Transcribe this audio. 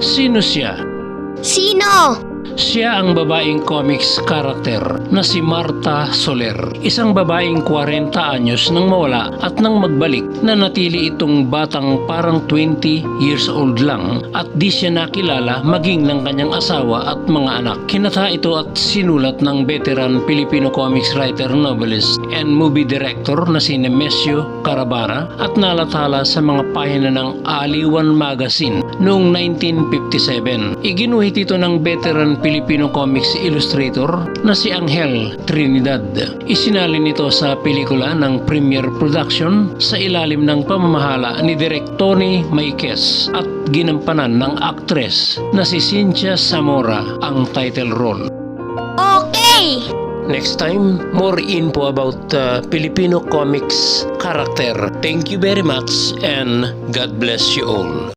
Sino siya? Sino? Siya ang babaeng comics character na si Marta Soler. Isang babaeng 40 anyos nang mawala at nang magbalik na natili itong batang parang 20 years old lang at di siya nakilala maging ng kanyang asawa at mga anak. Kinata ito at sinulat ng veteran Filipino comics writer, novelist, and movie director na si Nemesio Carabana at nalathala sa mga pahina ng Aliwan Magazine noong 1957. Iginuhit ito ng veteran Filipino comics illustrator na si Angel Trinidad. Isinalin nito sa pelikula ng Premiere Production sa ilalim ng pamamahala ni Direk Tony Maikes at ginampanan ng aktres na si Cynthia Zamora ang title role. Okay! Next time, more info about uh, Filipino comics character. Thank you very much and God bless you all.